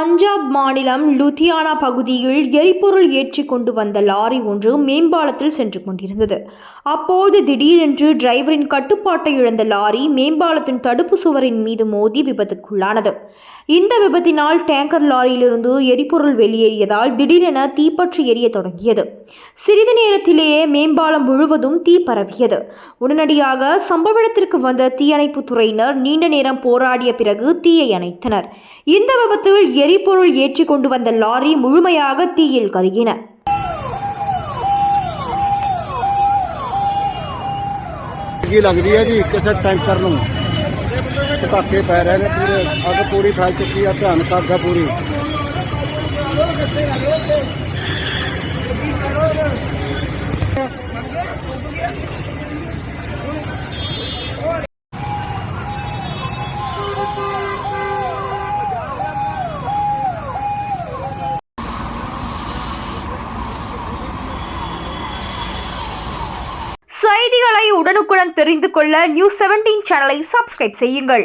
பஞ்சாப் மாநிலம் லுதியானா பகுதியில் எரிபொருள் ஏற்றி கொண்டு வந்த லாரி ஒன்று மேம்பாலத்தில் சென்று கொண்டிருந்தது. அப்போது திடீரென்று டிரைவரின் கட்டுப்பாட்டை இழந்த லாரி மேம்பாலத்தின் தடுப்பு சுவரின் மீது மோதி விபத்துக்குள்ளானது. இந்த விபத்தினால் டேங்கர் லாரியிலிருந்து எரிபொருள் வெளியேறியதால் திடீரென தீப்பற்றி எரிய தொடங்கியது. சிறிது நேரத்திலேயே மேம்பாலம் முழுவதும் தீ பரவியது. உடனடியாக சம்பவ இடத்திற்கு வந்த தீயணைப்பு துறையினர் நீண்ட நேரம் போராடிய பிறகு தீயை அணைத்தனர். இந்த விபத்தில் எரிபொருள் ஏற்றி கொண்டு வந்த லாரி முழுமையாக தீயில் கருகின लग रही है जी किसे टैंकर पटाखे पै रहे हैं पूरे अग पूरी फैल चुकी है भयानक अग है पूरी செய்திகளை உடனுக்குடன் தெரிந்து கொள்ள நியூஸ் செவன்டீன் சேனலை சப்ஸ்கிரைப் செய்யுங்கள்.